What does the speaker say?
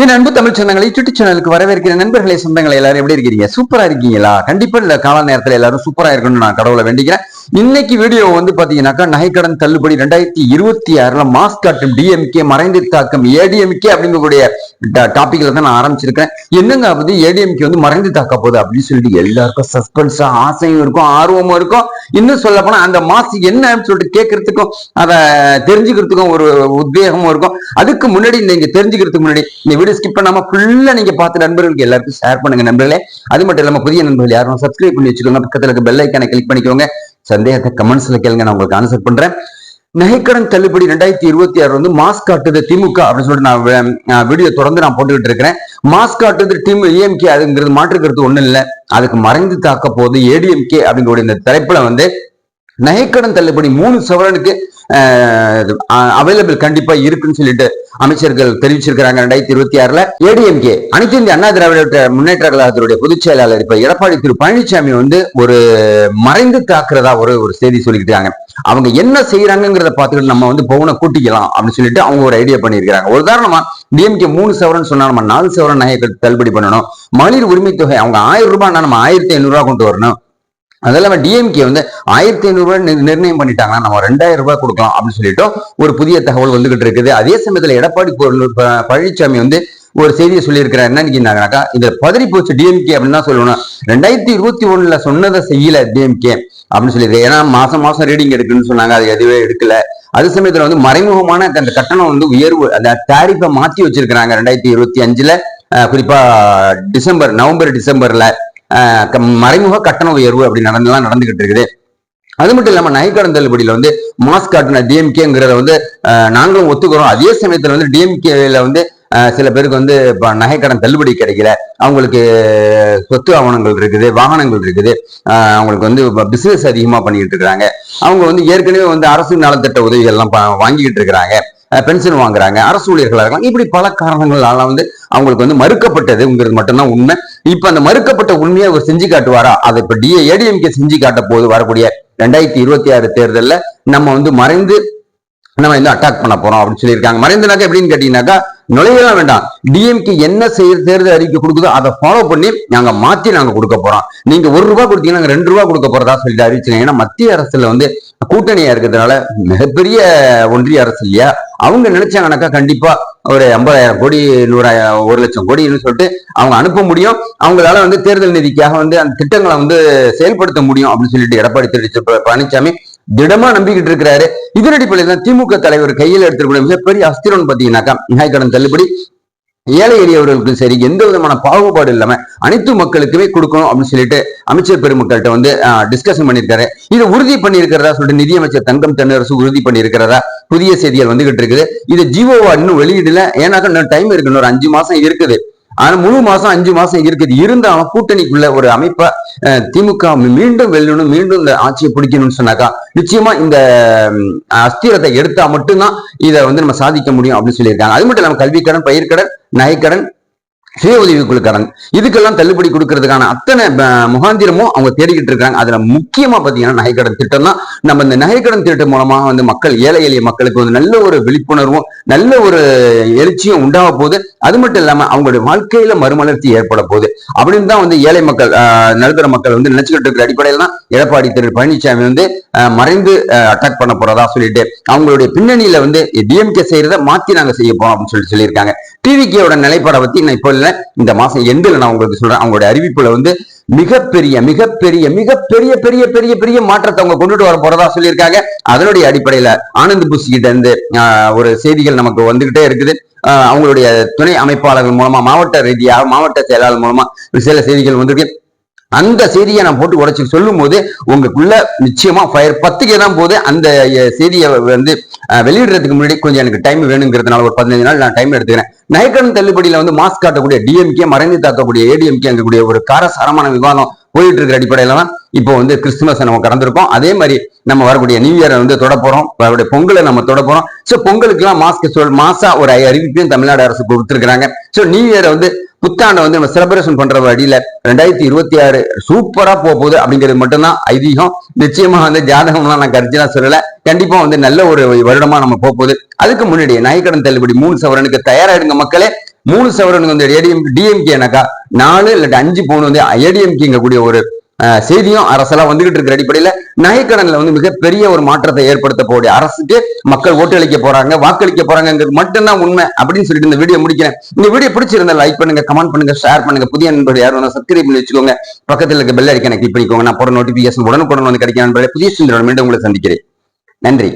என் அன்பு தமிழ் சொந்தங்களை யூடியூப் சேனலுக்கு வரவேற்கிற நண்பர்களே சொந்தங்களை எல்லாரும் எப்படி இருக்கீங்க? சூப்பரா இருக்கீங்களா? கண்டிப்பா இந்த கால நேரத்துல எல்லாரும் சூப்பரா இருக்கணும்னு நான் கடவுளை வேண்டிக்கிறேன். இன்னைக்கு வீடியோ வந்து பாத்தீங்கன்னாக்கா நகைக்கடன் தள்ளுபடி ரெண்டாயிரத்தி இருபத்தி ஆறுல மாஸ் காட்டும் டிஎம்கே மறைந்து தாக்கம் ஏடிஎம்கே அப்படிங்கக்கூடிய டாபிக்ல தான் நான் ஆரம்பிச்சிருக்கேன் என்னங்க வந்து ஏடிஎம்கே வந்து மறைந்து தாக்க போகுது அப்படின்னு சொல்லிட்டு எல்லாருக்கும் சஸ்பென்ஸா ஆசையும் இருக்கும் ஆர்வமும் இருக்கும். இன்னும் சொல்ல போனா அந்த மாஸ் என்ன அப்படின்னு சொல்லிட்டு கேட்கறதுக்கும் அதை தெரிஞ்சுக்கிறதுக்கும் ஒரு உத்வேகமும் இருக்கும். அதுக்கு முன்னாடி நீங்க தெரிஞ்சுக்கிறதுக்கு முன்னாடி இந்த வீடியோ ஸ்கிப் பண்ணாம ஃபுல்லா நீங்க பார்த்த நண்பர்களுக்கு எல்லாருக்கும் ஷேர் பண்ணுங்க நண்பர்களே. அது மட்டும் இல்லாம புதிய நண்பர்கள் யாரும் சப்ஸ்கிரைப் பண்ணி வச்சுக்கோங்க. பக்கத்துல இருக்க பெல் ஐக்கான கிளிக் பண்ணிக்கோங்க. சந்தேகத்தை கமெண்ட்ஸ்ல கேளுங்க நான் உங்களுக்கு ஆன்சர் பண்றேன். நகைக்கடன் தள்ளுபடி ரெண்டாயிரத்தி இருபத்தி ஆறு வந்து மாஸ் காட்டுது திமுக அப்படின்னு சொல்லிட்டு நான் வீடியோ தொடர்ந்து நான் போட்டுக்கிட்டு இருக்கிறேன். மாஸ் காட்டுது திமு ஏஎம்கே அதுங்கிறது மாற்றுக்கிறது ஒண்ணும் இல்லை. அதுக்கு மறைந்து தாக்க போது ஏடிஎம்கே அப்படிங்கிற இந்த தலைப்புல வந்து நகைக்கடன் தள்ளுபடி மூணு சவரனுக்கு அவைலபிள் கண்டிப்பா இருக்குன்னு சொல்லிட்டு அமைச்சர்கள் தெரிவிச்சிருக்கிறாங்க ரெண்டாயிரத்தி இருபத்தி ஆறுல. ஏடிஎம்கே அனைத்து இந்திய அண்ணா திராவிட முன்னேற்ற கழகத்தினுடைய பொதுச் செயலாளர் இப்ப எடப்பாடி திரு பழனிசாமி வந்து ஒரு மறைந்து தாக்குறதா ஒரு ஒரு செய்தி சொல்லிக்கிட்டாங்க. அவங்க என்ன செய்யறாங்கிறத பார்த்துக்கிட்டு நம்ம வந்து பவுனை கூட்டிக்கலாம் அப்படின்னு சொல்லிட்டு அவங்க ஒரு ஐடியா பண்ணியிருக்காங்க ஒரு உதாரணமா டிஎம்கே மூணு சவரன் சொன்னா நம்ம நாலு சவரன் நகைகள் தள்ளுபடி பண்ணணும். மகளிர் உரிமை தொகை அவங்க ஆயிரம் ரூபாய் நம்ம ஆயிரத்தி ஐநூறு ரூபாய் கொண்டு வரணும். அதெல்லாம் டிஎம்கே வந்து ஆயிரத்தி ஐநூறு ரூபாய் நிர்ணயம் பண்ணிட்டாங்கன்னா நம்ம ரெண்டாயிரம் ரூபாய் கொடுக்கலாம் அப்படின்னு சொல்லிட்டு ஒரு புதிய தகவல் வந்துகிட்டு இருக்குது. அதே சமயத்தில் எடப்பாடி பழனிசாமி வந்து ஒரு செய்தியை சொல்லியிருக்கிறார். என்னன்னாக்கா இந்த பதறி போச்சு டிஎம்கே அப்படின்னு தான் சொல்லணும். ரெண்டாயிரத்தி இருபத்தி ஒண்ணுல சொன்னதை செய்யல டிஎம்கே அப்படின்னு சொல்லியிருக்கேன் ஏன்னா மாசம் மாசம் ரீடிங் எடுக்குன்னு சொன்னாங்க. அது எதுவே எடுக்கல. அது சமயத்துல வந்து மறைமுகமான அந்த கட்டணம் வந்து உயர்வு அந்த தாரிஃபை மாத்தி வச்சிருக்கிறாங்க. ரெண்டாயிரத்தி இருபத்தி அஞ்சுல குறிப்பா டிசம்பர் நவம்பர் டிசம்பர்ல. மறைமுக கட்டண உயர்வு அப்படி நடந்துலாம் நடந்துகிட்டு இருக்குது. அது மட்டும் இல்லாம நகைக்கடன் தள்ளுபடியில வந்து மாஸ்க் காட்டின டிஎம்கேங்கிறத வந்து நாங்களும் ஒத்துக்கிறோம். அதே சமயத்துல வந்து டிஎம்கேல வந்து சில பேருக்கு வந்து இப்போ நகைக்கடன் தள்ளுபடி கிடைக்கல. அவங்களுக்கு சொத்து ஆவணங்கள் இருக்குது வாகனங்கள் இருக்குது. அவங்களுக்கு வந்து பிசினஸ் அதிகமா பண்ணிக்கிட்டு இருக்கிறாங்க. அவங்க வந்து ஏற்கனவே வந்து அரசு நலத்திட்ட உதவிகள் எல்லாம் வாங்கிக்கிட்டு இருக்கிறாங்க. பென்ஷன் வாங்குறாங்க அரசு ஊழியர்களாக இருக்கலாம். இப்படி பல காரணங்களால வந்து அவங்களுக்கு வந்து மறுக்கப்பட்டதுங்கிறது மட்டும்தான் உண்மை. இப்ப அந்த மறுக்கப்பட்ட உண்மையை அவர் செஞ்சு காட்டுவாரா? அதை இப்ப டிஏ ஏடிஎம்கே செஞ்சு காட்ட போது வரக்கூடிய ரெண்டாயிரத்தி இருபத்தி ஆறு தேர்தலில் நம்ம வந்து மறைந்து நம்ம வந்து அட்டாக் பண்ண போறோம் அப்படின்னு சொல்லியிருக்காங்க. மறைந்தனாக்கா எப்படின்னு கேட்டீங்கன்னாக்கா நுழையலாம் வேண்டாம். டிஎம்கே என்ன செய்ய தேர்தல் அறிக்கை கொடுக்குதோ அதை ஃபாலோ பண்ணி நாங்க மாத்தி நாங்க கொடுக்க போறோம். நீங்க ஒரு ரூபாய் கொடுத்தீங்கன்னா ரெண்டு ரூபாய் கொடுக்க போறதா சொல்லிட்டு அறிவிச்சுங்க ஏன்னா மத்திய அரசுல வந்து கூட்டணியா இருக்கிறதுனால மிகப்பெரிய ஒன்றிய அரசு இல்லையா? அவங்க நினைச்சாங்கனாக்கா கண்டிப்பா ஒரு ஐம்பதாயிரம் கோடி நூறாயிரம் ஒரு லட்சம் கோடின்னு சொல்லிட்டு அவங்க அனுப்ப முடியும். அவங்களால வந்து தேர்தல் நிதிக்காக வந்து அந்த திட்டங்களை வந்து செயல்படுத்த முடியும் அப்படின்னு சொல்லிட்டு எடப்பாடி திரு பழனிசாமி திடமா நம்பிக்கிட்டு இருக்கிறாரு. இதன் அடிப்படையில் தான் திமுக தலைவர் கையில் எடுத்துக்கூடிய மிகப்பெரிய அஸ்திரம்னு பாத்தீங்கன்னாக்கா கடன் தள்ளுபடி ஏழை எளியவர்களுக்கும் சரி எந்த விதமான பாகுபாடு இல்லாம அனைத்து மக்களுக்குமே கொடுக்கணும் அப்படின்னு சொல்லிட்டு அமைச்சர் பெருமக்கள்கிட்ட வந்து டிஸ்கஷன் பண்ணியிருக்காரு. இதை உறுதி பண்ணியிருக்கிறதா சொல்லிட்டு நிதியமைச்சர் தங்கம் தென்னரசு உறுதி பண்ணியிருக்கிறதா புதிய செய்திகள் வந்துகிட்டு இருக்குது. இது ஜிஓவா இன்னும் வெளியிடல. ஏன்னாக்கா இன்னும் டைம் இருக்கு இன்னொரு அஞ்சு மாசம் இருக்குது. ஆனா முழு மாசம் அஞ்சு மாசம் இருக்குது. இருந்தாலும் கூட்டணிக்குள்ள ஒரு அமைப்பை திமுக மீண்டும் வெல்லணும் மீண்டும் இந்த ஆட்சியை பிடிக்கணும்னு சொன்னாக்கா நிச்சயமா இந்த அஸ்திரத்தை எடுத்தா மட்டும்தான் இதை வந்து நம்ம சாதிக்க முடியும் அப்படின்னு சொல்லியிருக்காங்க. அது மட்டும் இல்லாம கல்விக்கடன் பயிர்க்கடன் நகைக்கடன் சுய உதவி குழுக்காரங்க இதுக்கெல்லாம் தள்ளுபடி கொடுக்கறதுக்கான அத்தனை முகாந்திரமும் அவங்க தேடிக்கிட்டு இருக்காங்க. அதுல முக்கியமா பாத்தீங்கன்னா நகைக்கடன் திட்டம் தான் நம்ம இந்த நகைக்கடன் திட்டம் மூலமாக வந்து மக்கள் ஏழை எளிய மக்களுக்கு வந்து நல்ல ஒரு விழிப்புணர்வும் நல்ல ஒரு எழுச்சியும் உண்டாக போகுது. அது மட்டும் இல்லாம அவங்களுடைய வாழ்க்கையில மறுமலர்ச்சி ஏற்பட போகுது. அப்படின்னு தான் வந்து ஏழை மக்கள் நடுத்தர மக்கள் வந்து நினைச்சுக்கிட்டு இருக்கிற அடிப்படையில் தான் எடப்பாடி திரு பழனிசாமி வந்து மறைந்து அட்டாக் பண்ண போறதா சொல்லிட்டு அவங்களுடைய பின்னணியில வந்து டிஎம்கே செய்யறத மாத்தி நாங்க செய்ய போறோம் அப்படின்னு சொல்லிட்டு சொல்லியிருக்காங்க. டிவிகேயோட நிலைப்பாடை பத்தி நான் இப்போ இந்த மாசம் எண்டில் நான் உங்களுக்கு சொல்றேன். அவங்களுடைய அறிவிப்புல வந்து மிகப்பெரிய மிகப்பெரிய மிகப்பெரிய பெரிய பெரிய பெரிய மாற்றத்தை அவங்க கொண்டுட்டு வர போறதா சொல்லியிருக்காங்க. அதனுடைய அடிப்படையில ஆனந்த் புஷ் கிட்ட இருந்து ஒரு செய்திகள் நமக்கு வந்துகிட்டே இருக்குது. அவங்களுடைய துணை அமைப்பாளர்கள் மூலமா மாவட்ட ரீதியாக மாவட்ட செயலாளர் மூலமா சில செய்திகள் வந்திருக்கு. அந்த செய்தியை நான் போட்டு உடச்சி சொல்லும் போது உங்களுக்குள்ள நிச்சயமா ஃபயர் பத்துக்கு தான் போது அந்த செய்தியை வந்து வெளியிடுறதுக்கு முன்னாடி கொஞ்சம் எனக்கு டைம் வேணுங்கிறதுனால ஒரு பதினஞ்சு நாள் நான் டைம் எடுத்துக்கிறேன். நயக்கடன் தள்ளுபடியில வந்து மாஸ்க் காட்டக்கூடிய டிஎம்கே மறைந்து தாக்கக்கூடிய ஏடிஎம்கே அங்கக்கூடிய ஒரு காரசாரமான விவாதம் போயிட்டு இருக்கிற அடிப்படையில தான் இப்போ வந்து கிறிஸ்துமஸ் நம்ம கடந்திருக்கோம். அதே மாதிரி நம்ம வரக்கூடிய நியூ இயரை வந்து தொட போறோம். வரக்கூடிய பொங்கலை நம்ம தொட போறோம். ஸோ பொங்கலுக்குலாம் மாஸ்க் சொல் மாசா ஒரு அறிவிப்பையும் தமிழ்நாடு அரசு கொடுத்துருக்காங்க ஸோ நியூ இயரை வந்து புத்தாண்டை வந்து நம்ம செலிப்ரேஷன் பண்ற வழியில ரெண்டாயிரத்தி இருபத்தி ஆறு சூப்பரா போக போகுது அப்படிங்கிறது மட்டும்தான் ஐதீகம். நிச்சயமா வந்து ஜாதகம்லாம் நான் கருத்துலாம் சொல்லல. கண்டிப்பா வந்து நல்ல ஒரு வருடமா நம்ம போக போகுது. அதுக்கு முன்னாடி நாய்க்கடன் தள்ளுபடி மூணு சவரனுக்கு தயாராகிடுங்க மக்களே. மூணு சவரனுக்கு வந்து ஏடிஎம் டிஎம்கேனாக்கா நாலு இல்லாட்டி அஞ்சு பவுன் வந்து ஏடிஎம்கேங்க கூடிய ஒரு செய்தியும் அரசெல்லாம் வந்துகிட்டு இருக்கிற அடிப்படையில நகைக்கடன்ல வந்து மிகப்பெரிய ஒரு மாற்றத்தை ஏற்படுத்த போகுது. அரசுக்கு மக்கள் ஓட்டளிக்க போறாங்க வாக்களிக்க போறாங்கிறது மட்டும்தான் உண்மை அப்படின்னு சொல்லிட்டு இந்த வீடியோ முடிக்கிறேன். இந்த வீடியோ பிடிச்சிருந்தா லைக் பண்ணுங்க கமெண்ட் பண்ணுங்க ஷேர் பண்ணுங்க. புதிய நண்பர்கள் யாரும் சப்ஸ்கிரைப் பண்ணி வச்சுக்கோங்க. பக்கத்துல இருக்க பெல் அடிக்கணும் கிளிக் பண்ணிக்கோங்க. நான் போற நோட்டிபிகேஷன் உடனுக்குடன் வந்து கிடைக்கும். புதிய சிந்தனை மீண்டும் உங்களை சந்திக்கிறேன். நன்றி.